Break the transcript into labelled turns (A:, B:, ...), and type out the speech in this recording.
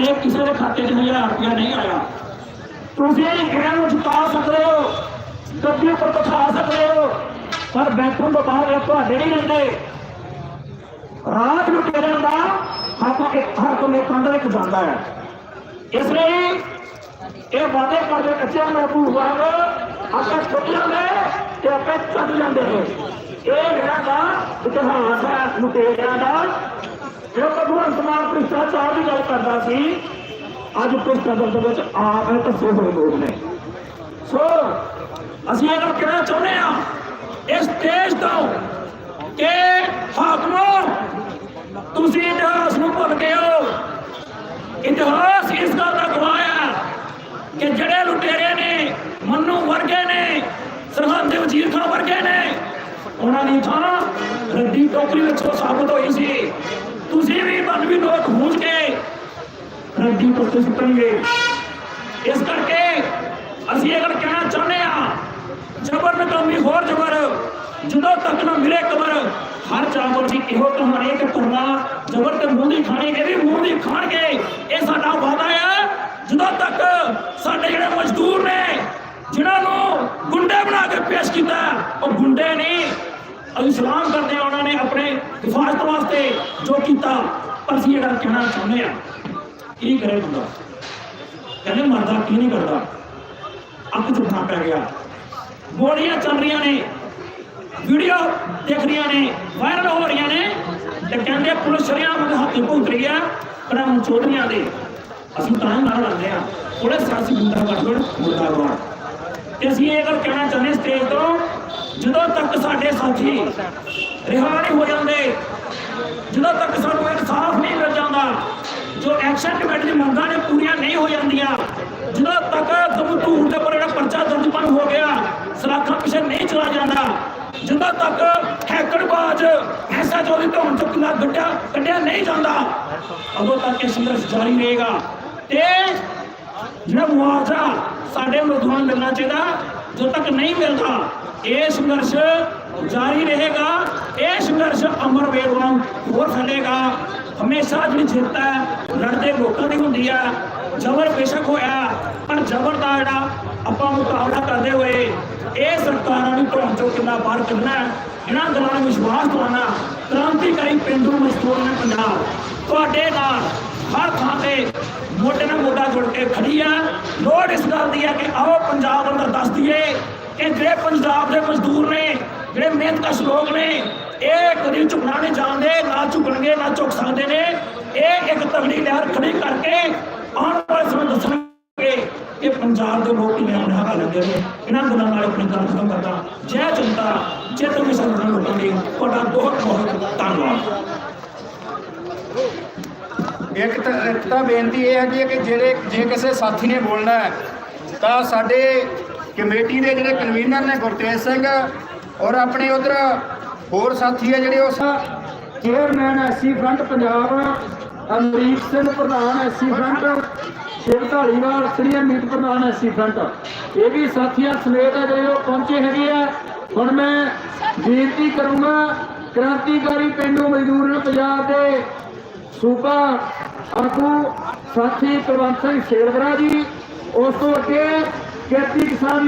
A: ਹਜੇ ਕਿਸੇ ਦੇ ਖਾਤੇ 'ਚ 1000 ਰੁਪਇਆ ਨਹੀਂ ਆਇਆ, ਤੁਸੀਂ ਇਹਨਾਂ ਨੂੰ ਜਿਤਾ ਸਕਦੇ ਹੋ, ਗੱਡੀ ਉੱਪਰ ਬਿਠਾ ਸਕਦੇ ਹੋ, ਪਰ ਬੈਠਣ ਤੋਂ ਬਾਅਦ ਇਹ ਤੁਹਾਡੇ ਨਹੀਂ ਰਹਿੰਦੇ। ਰਾਤ ਨੂੰ ਤੇਰੇ ਦਾ ਹੱਕ ਇੱਕ ਹਰ ਕੋਲੇ ਕੰਧ ਵਿੱਚ ਜਾਂਦਾ ਹੈ। ਇਸ ਲਈ ਇਹ ਵਾਅਦੇ ਕਰਦੇ ਕੱਚੇ ਨੂੰ ਵਾਂਗ ਆਪਾਂ ਛੁੱਟ ਜਾਂਦੇ ਤੇ ਆਪੇ ਚੱਲ ਜਾਂਦੇ ਨੇ। ਇਹ ਜਿਹੜਾ ਦਾ ਇਤਿਹਾਸ ਹੈ, ਲੁਟੇਰਿਆਂ ਦਾ ਭ੍ਰਿਸ਼ਟਾਚਾਰ ਦੀ ਗੱਲ ਕਰਦਾ ਸੀ, ਅੱਜ ਭ੍ਰਿਸ਼ਟਾਚਾਰ ਦੇ ਵਿੱਚ ਆਪ ਹੈ ਹੋਏ ਲੋਕ ਨੇ। ਸੋ, ਅਸੀਂ ਇਹ ਕਹਿਣਾ ਚਾਹੁੰਦੇ ਆ ਇਸ ਦੇਸ਼ ਤੋਂ ਕਿ ਹਾਕਮੋ, ਤੁਸੀਂ ਇਤਿਹਾਸ ਨੂੰ ਭੁੱਲ ਗਏ ਹੋ। ਇਤਿਹਾਸ ਇਸ ਗੱਲ ਦਾ ਗਵਾਹ ਹੈ ਕਿ ਜਿਹੜੇ ਲੁਟੇਰੇ ਨੇ, ਮੰਨੂ ਵਰਗੇ ਨੇ, ਸਰਹੰਦ ਦੇ ਵਜ਼ੀਰ ਖਾਨ ਵਰਗੇ ਨੇ, ਉਹਨਾਂ ਦੀ ਥਾਂ ਰੱਦੀ ਟੋਕਰੀ ਵਿੱਚੋਂ ਉਹ ਸਾਬਤ ਹੋਈ ਸੀ। ਤੁਸੀਂ ਵੀ ਮਨ ਵੀ ਲੋਕ ਖੂਜ ਕੇ ਰੱਦੀ ਟੋਕਰੀ ਸੁੱਟਣਗੇ ਇਸ ਕਰਕੇ ਅਸੀਂ ਇਹ ਗੱਲ ਕਹਿਣਾ ਚਾਹੁੰਦੇ ਆ ਜ਼ਬਰ ਨਕਾਮੀ ਹੋਰ ਜ਼ਬਰ ਜਦੋਂ ਤੱਕ ਨਾ ਮਿਲੇ ਕਬਰ ਹਰ ਚਾਵਲ ਦੀ ਇਹੋ ਕਹਾਣੀ ਕਿ ਕਰਨਾ ਜ਼ਬਰ ਤੇ ਮੂੰਹ ਦੀ ਖਾਣੀ ਇਹ ਵੀ ਮੂੰਹ ਦੀ ਖਾਣਗੇ ਇਹ ਸਾਡਾ ਵਾਅਦਾ ਹੈ ਜਦੋਂ ਤੱਕ ਸਾਡੇ ਜਿਹੜੇ ਮਜ਼ਦੂਰ ਨੇ ਜਿਨ੍ਹਾਂ ਨੂੰ ਗੁੰਡੇ ਬਣਾ ਕੇ ਪੇਸ਼ ਕੀਤਾ ਉਹ ਗੁੰਡੇ ਨਹੀਂ ਅਸੀਂ ਸਲਾਮ ਕਰਦੇ ਹਾਂ ਉਹਨਾਂ ਵਾਸਤੇ ਜੋ ਕੀਤਾ, ਪਰ ਅਸੀਂ ਇਹ ਕਹਿਣਾ ਚਾਹੁੰਦੇ ਆ ਕੀ ਕਰੇ ਬੰਦਾ। ਕਹਿੰਦੇ ਮਰਦਾ ਕੀ ਨਹੀਂ ਕਰਦਾ? ਅੱਖ ਝੁਕਣਾ ਪੈ ਗਿਆ। ਗੋਲੀਆਂ ਚੱਲ ਰਹੀਆਂ ਨੇ ਵੀਡੀਓ ਦੇਖ ਰਹੀਆਂ ਨੇ ਵਾਇਰਲ ਹੋ ਰਹੀਆਂ ਨੇ, ਤੇ ਕਹਿੰਦੇ ਪੁਲਿਸ ਸ਼ਰਿਆਮ ਦੇ ਹੱਥ ਭੁਗਤ ਰਹੀ ਆ ਕਦਮ ਚੋਰੀਆਂ ਦੇ। ਅਸੀਂ ਤਾਂ ਹੀ ਨਾਲ ਲੜਦੇ ਆ ਪੁਲਿਸ ਸਾਸੀ ਬੰਦਾ ਗੜਬੜ ਮੁਰਦਾਬਾਦ ਤੇ ਅਸੀਂ ਇਹ ਗੱਲ ਕਹਿਣਾ ਚਾਹੁੰਦੇ ਸਟੇਜ ਤੋਂ ਜਦੋਂ ਤੱਕ ਸਾਡੇ ਸਾਥੀ ਰਿਹਾ ਨਹੀਂ ਹੋ ਜਾਂਦੇ, ਜਦੋਂ ਤੱਕ ਸਾਨੂੰ ਇਨਸਾਫ ਨਹੀਂ ਮਿਲ ਜਾਂਦਾ, ਜੋ ਐਕਸ਼ਨ ਕਮੇਟੀ ਦੀ ਮੰਗਾਂ ਨੇ ਪੂਰੀਆਂ ਨਹੀਂ ਹੋ ਜਾਂਦੀਆਂ, ਜਦੋਂ ਤੱਕ ਗਮਤੂਰ ਦੇ ਉੱਪਰ ਜਿਹੜਾ ਪਰਚਾ ਦਰਜ ਬਣ ਹੋ ਗਿਆ, ਸਲਾਖਾਂ ਪਿੱਛੇ ਨਹੀਂ ਚਲਾ ਜਾਂਦਾ, ਜਦੋਂ ਤੱਕ ਹੈਕੜਬਾਜ਼ ਐਸਾ ਜੋ ਦੀ ਧੌਣ ਚੋਂ ਕਿਲਾ ਗੱਡਿਆ, ਕੱਢਿਆ ਨਹੀਂ ਜਾਂਦਾ, ਉਦੋਂ ਤੱਕ ਇਹ ਸੰਘਰਸ਼ ਜਾਰੀ ਰਹੇਗਾ। ਤੇ ਜਿਹੜਾ ਮੁਆਵਜ਼ਾ ਸਾਡੇ ਮਜ਼ਦੂਰਾਂ ਨੂੰ ਮਿਲਣਾ ਚਾਹੀਦਾ, ਜਦੋਂ ਤੱਕ ਨਹੀਂ ਮਿਲਦਾ ਇਹ ਸੰਘਰਸ਼ ਜਾਰੀ ਰਹੇਗਾ। ਇਹ ਸੰਘਰਸ਼ ਅਮਰ ਵੇਗ ਵਾਂਗ ਹੋਰ ਫੈਲੇਗਾ ਹਮੇਸ਼ਾ ਜਿਹੜੀ ਜਿੱਤ ਹੈ, ਲੜਦੇ ਲੋਕਾਂ ਦੀ ਹੁੰਦੀ ਆ ਜ਼ਬਰ ਬੇਸ਼ੱਕ ਹੋਇਆ। ਪਰ ਜ਼ਬਰ ਦਾ ਜਿਹੜਾ ਆਪਾਂ ਮੁਕਾਬਲਾ ਕਰਦੇ ਹੋਏ, ਇਹ ਸਰਕਾਰਾਂ ਨੂੰ ਧੌਣ ਚੋਂ ਕਿੰਨਾ ਬਾਹਰ ਕੱਢਣਾ ਇਹਨਾਂ ਗੱਲਾਂ ਨੂੰ ਵਿਸ਼ਵਾਸ ਦਵਾਉਣਾ, ਕ੍ਰਾਂਤੀਕਾਰੀ ਪਿੰਡੂ ਮਜ਼ਦੂਰ ਨੇ ਪੰਜਾਬ। ਤੁਹਾਡੇ ਨਾਲ ਹਰ ਥਾਂ ਤੇ ਮੋਢੇ ਨਾਲ ਮੋਢਾ ਜੁੜ ਕੇ ਖੜੀ ਆ। ਲੋੜ ਇਸ ਗੱਲ ਦੀ ਹੈ ਕਿ ਆਓ ਪੰਜਾਬ ਅੰਦਰ ਦੱਸ ਦਈਏ ਕਿ ਜਿਹੜੇ ਪੰਜਾਬ ਦੇ ਮਜ਼ਦੂਰ ਨੇ, ਜਿਹੜੇ ਮਿਹਨਤਕਸ਼ ਲੋਕ ਨੇ, ਇਹ ਕਦੀ ਝੁਕਣਾ ਨਹੀਂ ਜਾਣਦੇ ਨਾ ਝੁਕਣਗੇ, ਨਾ ਝੁਕ ਸਕਦੇ ਨੇ। ਇਹ ਇੱਕ ਤਗੜੀ ਲਹਿਰ ਖੜੀ ਕਰਕੇ ਆਉਣ ਵਾਲੇ ਸਮੇਂ ਦੱਸਣਗੇ ਕਿ ਪੰਜਾਬ ਦੇ ਲੋਕ ਕਿਵੇਂ ਆਪਣੇ ਲੱਗੇ ਨੇ। ਇਹਨਾਂ ਗੱਲਾਂ ਨਾਲ ਆਪਣੀ ਗੱਲ ਖਤਮ ਕਰਦਾ ਜੈ ਜਨਤਾ, ਜੇ ਤੁਸੀਂ ਸਾਨੂੰ ਲੋਕਾਂ ਦੀ ਤੁਹਾਡਾ ਬਹੁਤ ਬਹੁਤ ਧੰਨਵਾਦ।
B: ਇੱਕ ਤਾਂ ਇੱਕ ਤਾਂ ਬੇਨਤੀ ਇਹ ਹੈਗੀ ਹੈ ਕਿ ਜਿਹੜੇ ਜੇ ਕਿਸੇ ਸਾਥੀ ਨੇ ਬੋਲਣਾ ਹੈ, ਤਾਂ ਸਾਡੇ ਕਮੇਟੀ ਦੇ ਜਿਹੜੇ ਕਨਵੀਨਰ ਨੇ ਗੁਰਤੇਜ ਸਿੰਘ ਔਰ ਆਪਣੇ ਉਧਰ ਹੋਰ ਸਾਥੀ ਹੈ ਜਿਹੜੇ ਉਸ chairman SC front Punjab, Amrik Singh ਪ੍ਰਧਾਨ SC front Shiv Dhaliwal senior ਮੀਤ ਪ੍ਰਧਾਨ ਐਸਸੀ ਫਰੰਟ ਇਹ ਵੀ ਸਾਥੀਆਂ ਸਮੇਤ ਆ ਜਿਹੜੇ ਉਹ ਪਹੁੰਚੇ ਹੈਗੇ ਆ। ਹੁਣ ਮੈਂ ਬੇਨਤੀ ਕਰੂੰਗਾ, ਕ੍ਰਾਂਤੀਕਾਰੀ ਪਿੰਡੂ ਮਜ਼ਦੂਰ ਪੰਜਾਬ ਦੇ ਸੂਬਾ ਆਗੂ ਸਾਥੀ ਕੁਲਵੰਤ ਸਿੰਘ ਸ਼ੇਰਵਰਾ ਜੀ, ਉਸ ਤੋਂ ਅੱਗੇ ਖੇਤੀ ਕਿਸਾਨ